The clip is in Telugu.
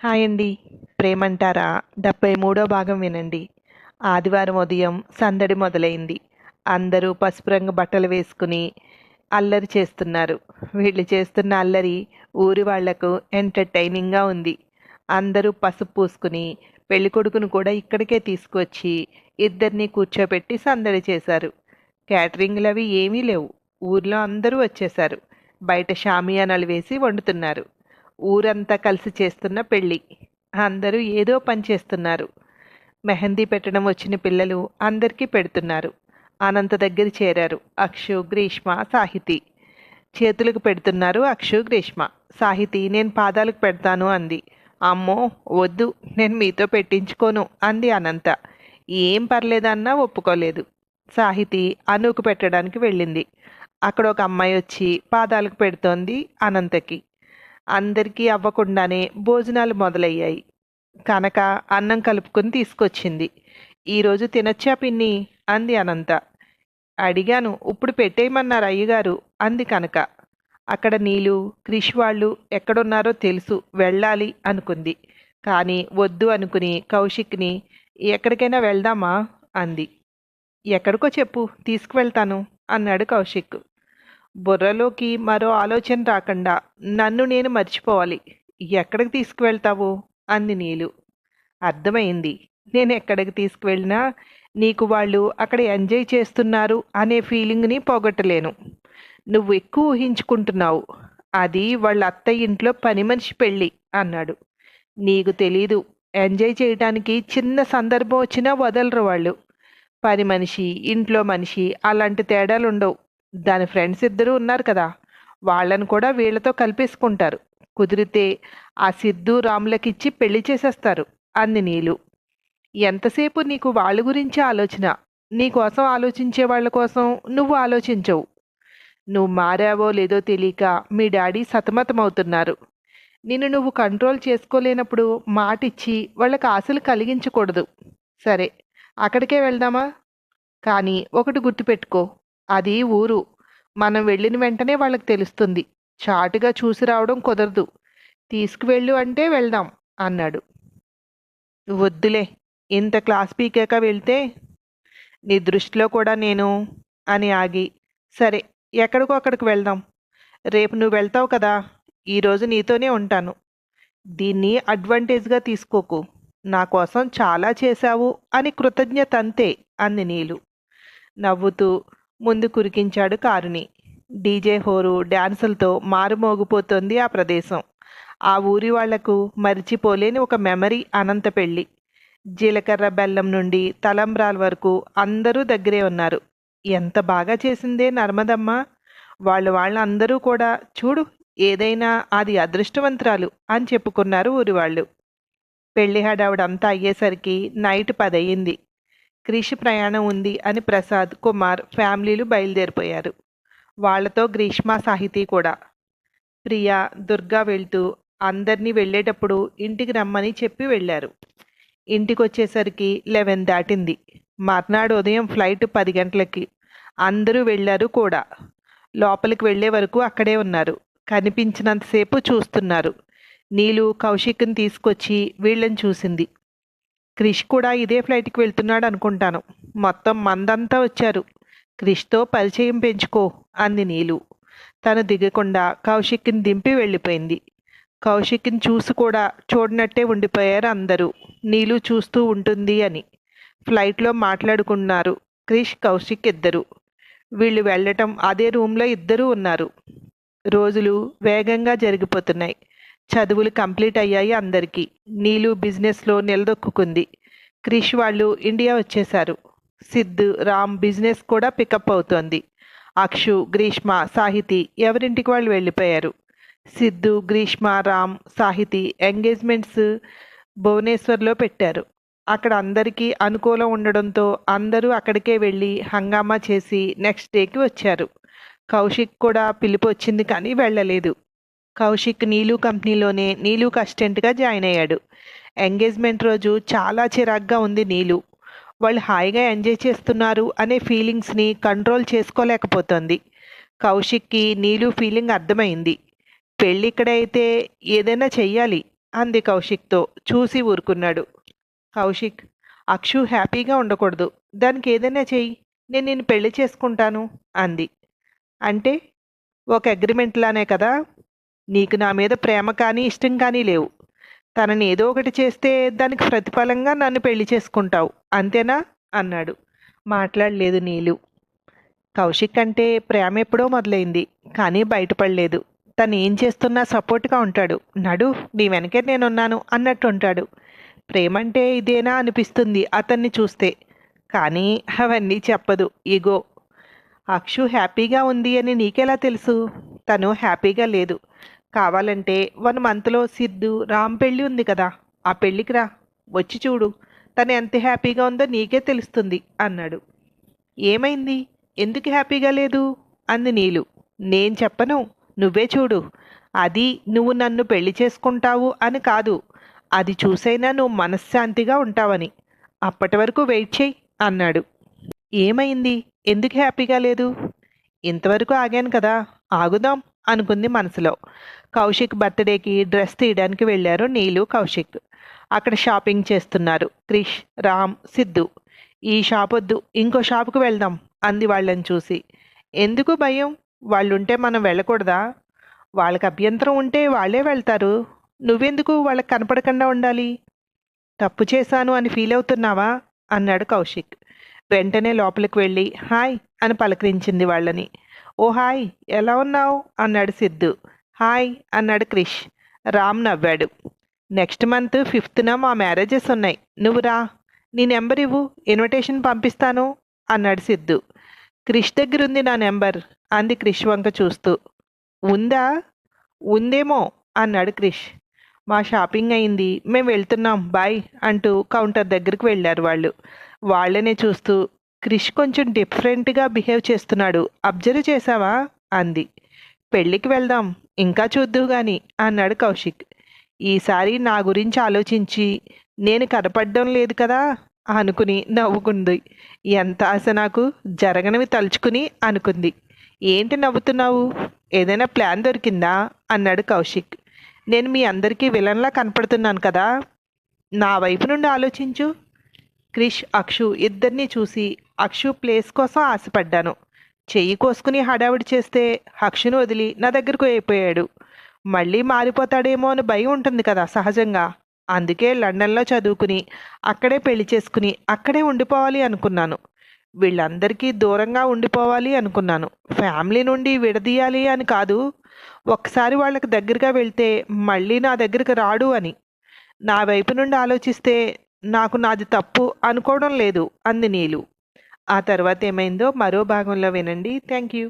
హాయ్ అండి. ప్రేమంటారా? డెబ్బై మూడో భాగం వినండి. ఆదివారం ఉదయం సందడి మొదలైంది. అందరూ పసుపు రంగు బట్టలు వేసుకుని అల్లరి చేస్తున్నారు. వీళ్ళు చేస్తున్న అల్లరి ఊరి వాళ్ళకు ఎంటర్టైనింగ్గా ఉంది. అందరూ పసుపు పూసుకుని పెళ్ళికొడుకును కూడా ఇక్కడికే తీసుకొచ్చి ఇద్దరిని కూర్చోబెట్టి సందడి చేశారు. క్యాటరింగ్లు అవి ఏమీ లేవు. ఊర్లో అందరూ వచ్చేశారు. బయట షామియానాలు వేసి వండుతున్నారు. ఊరంతా కలిసి చేస్తున్న పెళ్ళి. అందరూ ఏదో పని చేస్తున్నారు. మెహందీ పెట్టడం వచ్చిన పిల్లలు అందరికీ పెడుతున్నారు. అనంత దగ్గర చేరారు అక్షు గ్రీష్మ సాహితి. చేతులకు పెడుతున్నారు అక్షు గ్రీష్మ. సాహితి నేను పాదాలకు పెడతాను అంది. అమ్మో వద్దు నేను మీతో పెట్టించుకోను అంది అనంత. ఏం పర్లేదన్నా ఒప్పుకోలేదు. సాహితి అనుకు పెట్టడానికి వెళ్ళింది. అక్కడ ఒక అమ్మాయి వచ్చి పాదాలకు పెడుతోంది అనంతకి. అందరికీ అవ్వకుండానే భోజనాలు మొదలయ్యాయి. కనక అన్నం కలుపుకొని తీసుకొచ్చింది. ఈరోజు తినొచ్చా పిన్ని? అంది అనంత. అడిగాను. ఇప్పుడు పెట్టేయమన్నారు అయ్యగారు. అంది కనక. అక్కడ నీళ్ళు క్రిష్ వాళ్ళు ఎక్కడున్నారో తెలుసు. వెళ్ళాలి అనుకుంది. కానీ వద్దు అనుకుని కౌశిక్ని ఎక్కడికైనా వెళ్దామా? అంది. ఎక్కడికో చెప్పు. తీసుకువెళ్తాను అన్నాడు కౌశిక్. బుర్రలోకి మరో ఆలోచన రాకుండా నన్ను నేను మర్చిపోవాలి. ఎక్కడికి తీసుకువెళ్తావు? అంది నీలు. అర్థమైంది. నేను ఎక్కడికి తీసుకువెళ్ళినా నీకు వాళ్ళు అక్కడ ఎంజాయ్ చేస్తున్నారు అనే ఫీలింగ్ని పోగొట్టలేను. నువ్వు ఎక్కువ ఊహించుకుంటున్నావు. అది వాళ్ళ అత్తయ్య ఇంట్లో పని మనిషి పెళ్ళి అన్నాడు. నీకు తెలీదు. ఎంజాయ్ చేయడానికి చిన్న సందర్భం వచ్చినా వదలరు వాళ్ళు. పని మనిషి ఇంట్లో మనిషి అలాంటి తేడాలు ఉండవు దాని ఫ్రెండ్స్ ఇద్దరు ఉన్నారు కదా వాళ్ళని కూడా వీళ్ళతో కలిపేసుకుంటారు. కుదిరితే ఆ సిద్ధు రాములకిచ్చి పెళ్ళి చేసేస్తారు అంది నీలు. ఎంతసేపు నీకు వాళ్ళ గురించి ఆలోచన? నీ కోసం ఆలోచించే వాళ్ళ కోసం నువ్వు ఆలోచించవు. నువ్వు మారావో లేదో తెలియక మీ డాడీ సతమతమవుతున్నారు. నిన్ను నువ్వు కంట్రోల్ చేసుకోలేనప్పుడు మాటిచ్చి వాళ్ళకి ఆశలు కలిగించకూడదు. సరే అక్కడికే వెళ్దామా? కానీ ఒకటి గుర్తుపెట్టుకో. అది ఊరు. మనం వెళ్ళిన వెంటనే వాళ్ళకి తెలుస్తుంది. చాటుగా చూసి రావడం కుదరదు. తీసుకువెళ్ళు అంటే వెళ్దాం అన్నాడు. వద్దులే ఇంత క్లాస్ పీకాక వెళ్తే నీ దృష్టిలో కూడా నేను అని ఆగి సరే ఎక్కడికో అక్కడికి వెళ్దాం. రేపు నువ్వు వెళ్తావు కదా ఈరోజు నీతోనే ఉంటాను. దీన్ని అడ్వాంటేజ్గా తీసుకోకు. నా కోసం చాలా చేశావు అని కృతజ్ఞత అంతే అంది నీలు. నవ్వుతూ ముందు కురికించాడు కారుని. డీజే హోరు డ్యాన్సులతో మారుమోగిపోతోంది ఆ ప్రదేశం. ఆ ఊరి వాళ్ళకు మరిచిపోలేని ఒక మెమరీ అనంత పెళ్ళి. జీలకర్ర బెల్లం నుండి తలంబ్రాల వరకు అందరూ దగ్గరే ఉన్నారు. ఎంత బాగా చేసిందే నర్మదమ్మ. వాళ్ళు వాళ్ళందరూ కూడా చూడు ఏదైనా అది అదృష్టవంతురాలు అని చెప్పుకున్నారు ఊరి వాళ్ళు పెళ్ళి హడావుడంతా అయ్యేసరికి నైట్ పదయ్యింది క్రిష్ ప్రయాణం ఉంది అని ప్రసాద్ కుమార్ ఫ్యామిలీలు బయలుదేరిపోయారు. వాళ్ళతో గ్రీష్మ సాహితీ కూడా. ప్రియా దుర్గా వెళ్తూ అందరినీ వెళ్ళేటప్పుడు ఇంటికి రమ్మని చెప్పి వెళ్ళారు. ఇంటికి వచ్చేసరికి లెవెన్ దాటింది. మర్నాడు ఉదయం ఫ్లైట్ పది గంటలకి. అందరూ వెళ్ళారు కూడా. లోపలికి వెళ్ళే వరకు అక్కడే ఉన్నారు. కనిపించినంతసేపు చూస్తున్నారు. నీలు కౌశిక్ని తీసుకొచ్చి వీళ్ళని చూసింది. క్రిష్ కూడా ఇదే ఫ్లైట్కి వెళ్తున్నాడు అనుకుంటాను. మొత్తం మందంతా వచ్చారు. క్రిష్తో పరిచయం పెంచుకో అంది నీలు. తను దిగకుండా కౌశిక్ని దింపి వెళ్ళిపోయింది. కౌశిక్ని చూసి కూడా చూడనట్టే ఉండిపోయారు అందరూ. నీలు చూస్తూ ఉంటుంది అని. ఫ్లైట్లో మాట్లాడుకున్నారు క్రిష్ కౌశిక్ ఇద్దరు. వీళ్ళు వెళ్ళటం అదే రూమ్లో ఇద్దరూ ఉన్నారు. రోజులు వేగంగా జరిగిపోతున్నాయి. చదువులు కంప్లీట్ అయ్యాయి అందరికీ. నీలు బిజినెస్లో నిలదొక్కుంది క్రిష్ వాళ్ళు ఇండియా వచ్చేశారు. సిద్ధు రామ్ బిజినెస్ కూడా పికప్ అవుతోంది. అక్షు గ్రీష్మ సాహితి ఎవరింటికి వాళ్ళు వెళ్ళిపోయారు? సిద్ధు గ్రీష్మ రామ్ సాహితి ఎంగేజ్మెంట్స్ భువనేశ్వర్లో పెట్టారు. అక్కడ అందరికీ అనుకూలం ఉండడంతో అందరూ అక్కడికే వెళ్ళి హంగామా చేసి నెక్స్ట్ డేకి వచ్చారు. కౌశిక్ కూడా పిలుపు వచ్చింది కానీ వెళ్ళలేదు. కౌశిక్ నీలు కంపెనీలోనే నీలు అసిస్టెంట్గా జాయిన్ అయ్యాడు. ఎంగేజ్మెంట్ రోజు చాలా చిరాగ్గా ఉంది నీలు. వాళ్ళు హాయిగా ఎంజాయ్ చేస్తున్నారు అనే ఫీలింగ్స్ని కంట్రోల్ చేసుకోలేకపోతుంది. కౌశిక్కి నీలు ఫీలింగ్ అర్థమైంది. పెళ్ళి ఇక్కడైతే ఏదైనా చెయ్యాలి అంది కౌశిక్తో చూసి ఊరుకున్నాడు. కౌశిక్ అక్షు హ్యాపీగా ఉండకూడదు. దానికి ఏదైనా చెయ్యి. నేను నేను పెళ్ళి చేసుకుంటాను అంది. అంటే ఒక అగ్రిమెంట్ లానే కదా? నీకు నా మీద ప్రేమ కానీ ఇష్టం కానీ లేవు. తనని ఏదో ఒకటి చేస్తే దానికి ప్రతిఫలంగా నన్ను పెళ్ళి చేసుకుంటావు. అంతేనా? అన్నాడు. మాట్లాడలేదు నీలు. కౌశిక్ అంటే ప్రేమ ఎప్పుడో మొదలైంది కానీ బయటపడలేదు. తను ఏం చేస్తున్నా సపోర్ట్గా ఉంటాడు. నడు నీ వెనకే నేనున్నాను అన్నట్టు ఉంటాడు ప్రేమంటే ఇదేనా అనిపిస్తుంది అతన్ని చూస్తే. కానీ అవన్నీ చెప్పదు. ఇగో అక్షు హ్యాపీగా ఉంది అని నీకెలా తెలుసు? తను హ్యాపీగా లేదు. కావాలంటే వన్ మంత్లో సిద్ధు రామ్ పెళ్ళి ఉంది కదా ఆ పెళ్ళికి రా వచ్చి చూడు. తను ఎంత హ్యాపీగా ఉందో నీకే తెలుస్తుంది అన్నాడు. ఏమైంది? ఎందుకు హ్యాపీగా లేదు? అంది నీలు. నేను చెప్పను నువ్వే చూడు. అది నువ్వు నన్ను పెళ్ళి చేసుకుంటావు అని కాదు. అది చూసైనా నువ్వు మనశ్శాంతిగా ఉంటావని. అప్పటి వరకు వెయిట్ చేయి అన్నాడు. ఏమైంది? ఎందుకు హ్యాపీగా లేదు? ఇంతవరకు ఆగాను కదా ఆగుదాం. అనుకుంది మనసులో. కౌశిక్ బర్త్డేకి డ్రెస్ తీయడానికి వెళ్ళారు నీలు కౌశిక్. అక్కడ షాపింగ్ చేస్తున్నారు. క్రిష్ రామ్ సిద్ధు. ఈ షాప్ వద్దు ఇంకో షాపుకు వెళ్దాం అంది వాళ్ళని చూసి. ఎందుకు భయం? వాళ్ళుంటే మనం వెళ్ళకూడదా? వాళ్ళకి అభ్యంతరం ఉంటే వాళ్ళే వెళ్తారు. నువ్వెందుకు వాళ్ళకి కనపడకుండా ఉండాలి? తప్పు చేశాను అని ఫీల్ అవుతున్నావా? అన్నాడు కౌశిక్. వెంటనే లోపలికి వెళ్ళి హాయ్ అని పలకరించింది వాళ్ళని. ఓ హాయ్ ఎలా ఉన్నావు? అన్నాడు సిద్ధు. హాయ్ అన్నాడు క్రిష్. రామ్ నవ్వాడు. నెక్స్ట్ మంత్ ఫిఫ్త్న మా మ్యారేజెస్ ఉన్నాయి. నువ్వు రా. నీ నెంబర్ ఇవ్వు. ఇన్విటేషన్ పంపిస్తాను అన్నాడు సిద్ధు. క్రిష్ దగ్గర ఉంది నా నెంబర్ అంది క్రిష్ వంక చూస్తూ. ఉందా? ఉందేమో అన్నాడు క్రిష్. మా షాపింగ్ అయింది. మేము వెళ్తున్నాం. బాయ్ అంటూ కౌంటర్ దగ్గరికి వెళ్ళారు వాళ్ళు. వాళ్ళనే చూస్తూ క్రిష్ కొంచెం డిఫరెంట్గా బిహేవ్ చేస్తున్నాడు. అబ్జర్వ్ చేశావా? అంది. పెళ్ళికి వెళ్దాం ఇంకా చూద్దు గాని అన్నాడు కౌశిక్. ఈసారి నా గురించి ఆలోచించి నేను కనపడడం లేదు కదా? అనుకుని నవ్వుకుంది. ఎంత ఆశ నాకు? జరగనివి తలుచుకుని అనుకుంది. ఏంటి నవ్వుతున్నావు? ఏదైనా ప్లాన్ దొరికిందా? అన్నాడు కౌశిక్. నేను మీ అందరికీ విలన్లా కనపడుతున్నాను కదా? నా వైపు నుండి ఆలోచించు. క్రిష్ అక్షు ఇద్దరిని చూసి అక్షు ప్లేస్ కోసం ఆశపడ్డాను. చెయ్యి కోసుకుని హడావిడి చేస్తే అక్షును వదిలి నా దగ్గరకు అయిపోయాడు. మళ్ళీ మారిపోతాడేమో అని భయం ఉంటుంది కదా సహజంగా. అందుకే లండన్లో చదువుకుని అక్కడే పెళ్ళి చేసుకుని అక్కడే ఉండిపోవాలి అనుకున్నాను. వీళ్ళందరికీ దూరంగా ఉండిపోవాలి అనుకున్నాను. ఫ్యామిలీ నుండి విడదీయాలి అని కాదు ఒకసారి వాళ్ళకి దగ్గరగా వెళ్తే మళ్ళీ నా దగ్గరికి రాడు అని. నా వైపు నుండి ఆలోచిస్తే నాకు నాది తప్పు అనుకోవడం లేదు అంది నీలు. ఆ తర్వాత ఏమైందో మరో భాగంలో వినండి. Thank you